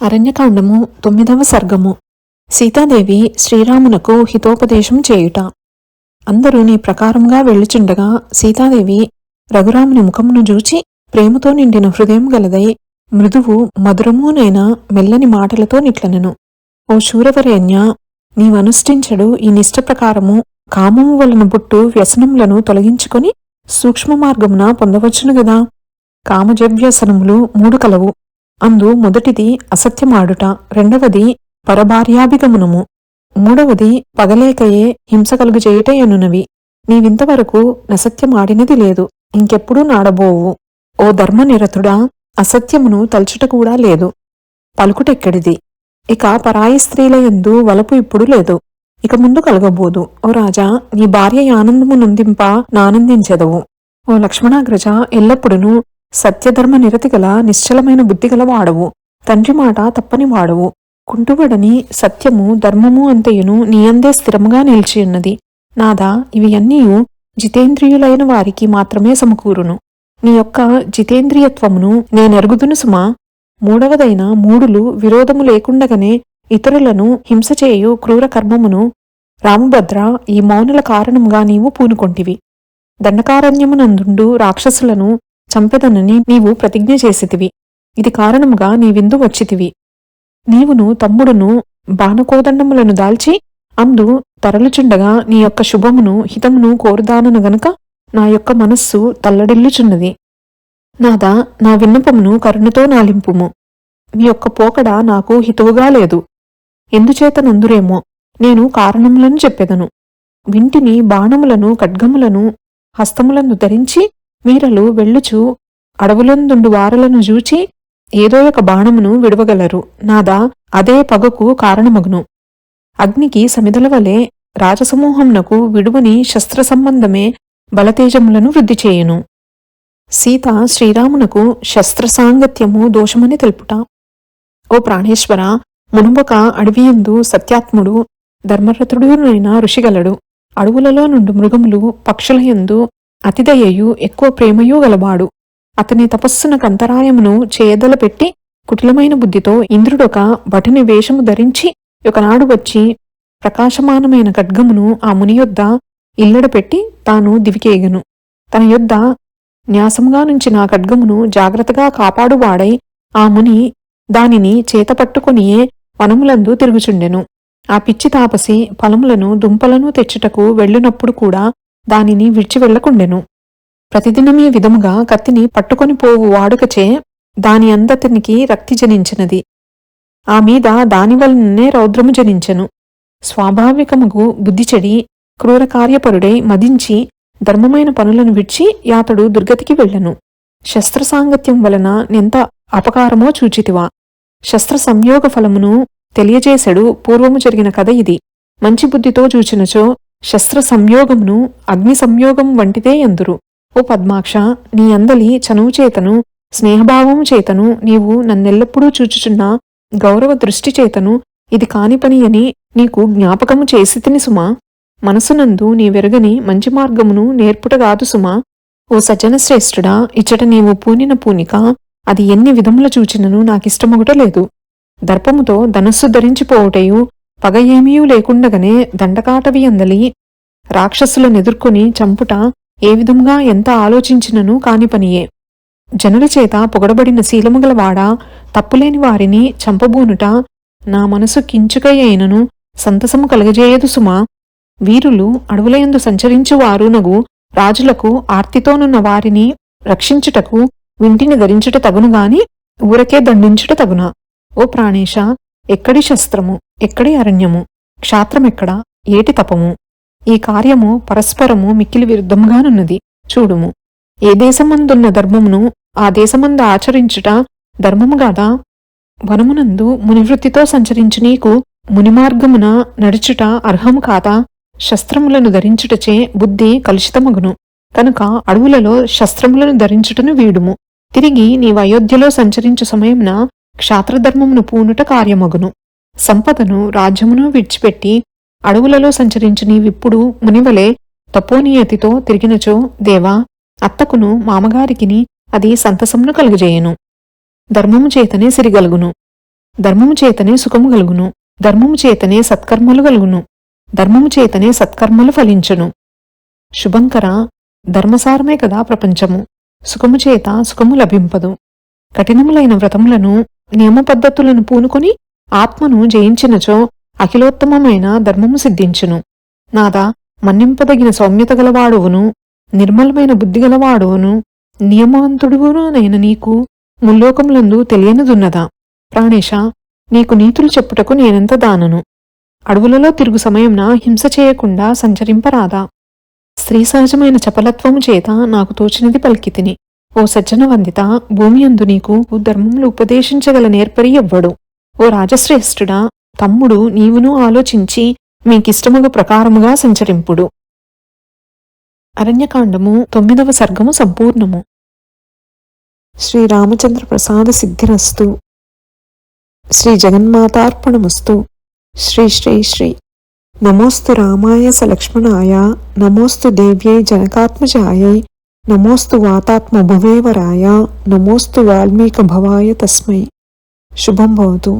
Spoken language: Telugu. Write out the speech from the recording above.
అరణ్యకాండము తొమ్మిదవ సర్గము. సీతాదేవి శ్రీరామునకు హితోపదేశం చేయుట. అందరూ నీ ప్రకారంగా వెళ్ళుచుండగా సీతాదేవి రఘురాముని ముఖమును చూచి ప్రేమతో నిండిన హృదయం గలదై మృదువు మధురమునైన మెల్లని మాటలతో నిట్లనెను. ఓ శూరవరేణ్య నీవనుష్ఠించడు ఈ నిష్ట ప్రకారము కామము వలన బుట్టు వ్యసనములను తొలగించుకొని సూక్ష్మ మార్గమున పొందవచ్చును గదా. కామజవ్యసనములు మూడు కలవు. అందు మొదటిది అసత్యమాడుట రెండవది పరభార్యాభిగమనము మూడవది పగలేకయే హింస కలుగు ఎనునవి నీవింతవరకు నసత్యమాడినది లేదు ఇంకెప్పుడూ నాడబోవు. ఓ ధర్మనిరతుడా అసత్యమును తలుచుట కూడా లేదు. పలుకుటెక్కడిది? ఇక పరాయి స్త్రీల యందు వలపు ఇప్పుడు లేదు. ఇక ముందు కలగబోదు. ఓ రాజా నీ భార్య ఆనందము నొందింప నానందించెదవు. ఓ లక్ష్మణాగ్రజ ఎల్లప్పుడూ సత్యధర్మ నిరతి గల నిశ్చలమైన బుద్ధిగల వాడవు తండ్రి మాట తప్పని వాడవు. కుంటుబడని సత్యము ధర్మము అంతయును నీయందే స్థిరముగా నిలిచియున్నది నాదా ఇవి అన్నీయు జితేంద్రియులైన వారికి మాత్రమే సమకూరును. నీ యొక్క జితేంద్రియత్వమును నేనెరుగుదును సుమా. మూడవదైన మూడులు విరోధము లేకుండగనే ఇతరులను హింస చేయు క్రూర కర్మమును రామభద్ర ఈ మౌనుల కారణముగా నీవు పూనుకొంటివి. దండకారణ్యమునందుండు రాక్షసులను చంపెదనని నీవు ప్రతిజ్ఞ చేసితివి. ఇది కారణముగా నీవిందు వచ్చితివి. నీవును తమ్ముడును బాణకోదండములను దాల్చి అందు తరలుచుండగా నీ యొక్క శుభమును హితమును కోరుదానను గనుక నా యొక్క మనస్సు తల్లడిల్లుచున్నది. నాదా నా విన్నపమును కరుణతో నాలింపుము. నీ యొక్క పోకడ నాకు హితువుగా లేదు. ఎందుచేతనందురేమో నేను కారణములను చెప్పెదను. వింటిని బాణములను ఖడ్గములను హస్తములను ధరించి వీరలు వెళ్ళుచు అడవులందుండు వారలను జూచి ఏదో ఒక బాణమును విడవగలరు. నాదా అదే పగకు కారణమగును. అగ్నికి సమిదల వలె రాజసమూహంనకు విడువని శస్త్ర సంబంధమే బలతేజములను వృద్ధి చేయును. సీత శ్రీరామునకు శస్త్ర సాంగత్యము దోషమని తెలుపుట. ఓ ప్రాణేశ్వర మునుబొక అడవియందు సత్యాత్ముడు ధర్మరథుడునైన ఋషిగలడు అడవులలో నుండి మృగములు పక్షులయందు అతిదయయు ఎక్కువ ప్రేమయు గలవాడు. అతని తపస్సునకు అంతరాయమును చేయదలపెట్టి కుటిలమైన బుద్ధితో ఇంద్రుడొక భటుని వేషము ధరించి ఒకనాడు వచ్చి ప్రకాశమానమైన ఖడ్గమును ఆ ముని యొద్ద ఇల్లడపెట్టి తాను దివికేగను. తన యొద్ద న్యాసముగా నుంచి నా ఖడ్గమును జాగ్రత్తగా కాపాడువాడై ఆ ముని దానిని చేతపట్టుకునియే వనములందు తిరుగుచుండెను. ఆ పిచ్చి తాపసి ఫలములను దుంపలను తెచ్చుటకు వెళ్ళినప్పుడు కూడా దానిని విడిచి వెళ్ళకుండెను. ప్రతిదినమే విధముగా కత్తిని పట్టుకొని పోవు వాడుకచే దాని అందతనికి రక్తి జనించినది. ఆ మీద దానివలననే రౌద్రము జనించెను. స్వాభావికముగు బుద్ధి చెడి క్రూర కార్యపరుడై మదించి ధర్మమైన పనులను విడిచి యాతడు దుర్గతికి వెళ్ళెను. శస్త్ర సాంగత్యం వలన నెంత అపకారమో చూచితివా. శస్త్ర సంయోగ ఫలమును తెలియజేసెడు పూర్వము జరిగిన కథ ఇది. మంచి బుద్ధితో చూచినచో శస్త్ర సంయోగమును అగ్ని సంయోగం వంటిదే ఎందురు ఓ పద్మాక్ష నీ అందలి చనువు చేతను స్నేహభావము చేతను నీవు నన్నెల్లప్పుడూ చూచుచున్న గౌరవ దృష్టి చేతను ఇది కాని పని అని నీకు జ్ఞాపకము చేసి తిని సుమా. మనసునందు నీ వెరగని మంచి మార్గమును నేర్పుటగాదు సుమా. ఓ సజ్జనశ్రేష్ఠుడా ఇచ్చట నీవు పూనిన పూనిక అది ఎన్ని విధముల చూచినను నాకిష్టమొగట లేదు. దర్పముతో ధనస్సు ధరించిపోవుటయు పగ ఏమీయూ లేకుండగనే దండకాటవి అందలి రాక్షసులనెదుర్కొని చంపుట ఏ విధంగా ఎంత ఆలోచించినను కాని పనియే. జనుల చేత పొగడబడిన శీలముగలవాడా తప్పులేని వారిని చంపబూనుట నా మనసు కించుకయ్యైనను సంతసము కలగజేయదు సుమా. వీరులు అడవులయందు సంచరించువారు నగు రాజులకు ఆర్తితోనున్న వారిని రక్షించుటకు వింటిని ధరించుట తగునుగాని ఊరకే దండించుట తగునా. ఓ ప్రాణేశ ఎక్కడి శస్త్రము? ఎక్కడి అరణ్యము? క్షాత్రమెక్కడ ఏటి తపము? ఈ కార్యము పరస్పరము మిక్కిలి విరుద్ధముగానున్నది. చూడుము. ఏ దేశమందున్న ధర్మమును ఆ దేశమందు ఆచరించుట ధర్మముగాదా వనమునందు మునివృత్తితో సంచరించి నీకు మునిమార్గమున నడుచుట అర్హము కాదా? శస్త్రములను ధరించుటచే బుద్ధి కలుషితమగును. కనుక అడవులలో శస్త్రములను ధరించుటను వీడుము. తిరిగి నీవు అయోధ్యలో సంచరించు సమయమున క్షాత్రధర్మమును పూనుట కార్యమగును. సంపదను రాజ్యమును విడిచిపెట్టి అడవులలో సంచరించి నీవిప్పుడు మునివలే తపోనియతితో తిరిగినచో దేవా అత్తకును మామగారికిని అది సంతసమును కలుగజేయును. ధర్మము చేతనే సిరిగలుగును ధర్మము చేతనే సుఖము కలుగును ధర్మము చేతనే సత్కర్మలు కలుగును ధర్మము చేతనే సత్కర్మలు ఫలించును. శుభంకర ధర్మసారమే కదా ప్రపంచము. సుఖము చేత సుఖము లభింపదు. కఠినములైన వ్రతములను నియమ పద్ధతులను పూనుకొని ఆత్మను జయించినచో అఖిలోత్తమమైన ధర్మము సిద్ధించును. నాదా మన్నింపదగిన సౌమ్యత గలవాడువును నిర్మలమైన బుద్ధి గలవాడువును నియమవంతుడుగునైన నీకు ముల్లోకములందు తెలియనిదున్నదా? ప్రాణేశ నీకు నీతులు చెప్పుటకు నేనెంత దానను? అడవులలో తిరుగు సమయంన హింస చేయకుండా సంచరింపరాదా? స్త్రీ సహజమైన చపలత్వము చేత నాకు తోచినది పలికితిని. ఓ సజ్జన వందిత భూమి అందు నీకు ధర్మములు ఉపదేశించగల నేర్పరి ఎవ్వడు. ఓ రాజశ్రేష్ఠుడా తమ్ముడు నీవునూ ఆలోచించి మీకిష్టముగు ప్రకారముగా సంచరింపుడు. అరణ్యకాండము తొమ్మిదవ సర్గము సంపూర్ణము. శ్రీరామచంద్ర ప్రసాద సిద్ధిరస్తు. శ్రీ జగన్మాతార్పణమస్తు. శ్రీ శ్రీ శ్రీ. నమోస్తు రామాయ సలక్ష్మణాయ నమోస్తు దేవ్యై జనకాత్మజాయై నమోస్తు వాతాత్మ భువేవరాయ నమోస్తు వాల్మీక భవాయ తస్మై. ಶುಭಂಬಹುದು